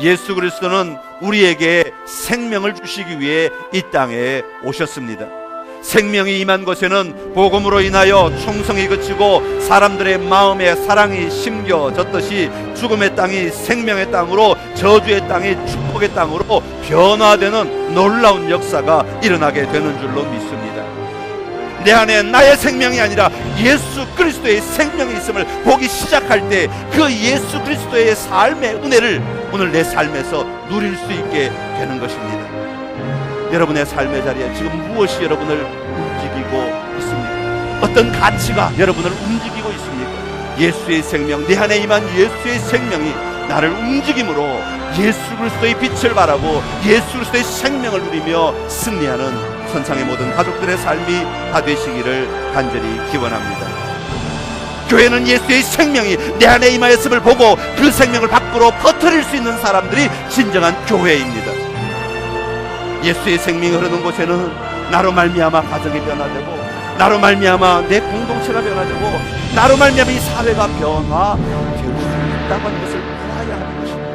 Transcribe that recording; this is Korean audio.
예수 그리스도는 우리에게 생명을 주시기 위해 이 땅에 오셨습니다. 생명이 임한 곳에는 복음으로 인하여 충성이 그치고 사람들의 마음에 사랑이 심겨졌듯이 죽음의 땅이 생명의 땅으로 저주의 땅이 축복의 땅으로 변화되는 놀라운 역사가 일어나게 되는 줄로 믿습니다. 내 안에 나의 생명이 아니라 예수 그리스도의 생명이 있음을 보기 시작할 때 그 예수 그리스도의 삶의 은혜를 오늘 내 삶에서 누릴 수 있게 되는 것입니다. 여러분의 삶의 자리에 지금 무엇이 여러분을 움직이고 있습니까? 어떤 가치가 여러분을 움직이고 있습니까? 예수의 생명, 내 안에 임한 예수의 생명이 나를 움직임으로 예수 그리스도의 빛을 바라고 예수 그리스도의 생명을 누리며 승리하는 선상의 모든 가족들의 삶이 다 되시기를 간절히 기원합니다. 교회는 예수의 생명이 내 안에 임하였음을 보고 그 생명을 밖으로 퍼뜨릴 수 있는 사람들이 진정한 교회입니다. 예수의 생명이 흐르는 곳에는 나로 말미암아 가정이 변화되고 나로 말미암아 내 공동체가 변화되고 나로 말미암아 이 사회가 변화될 수 있다고 하는 것을 알아야 하는 것입니다.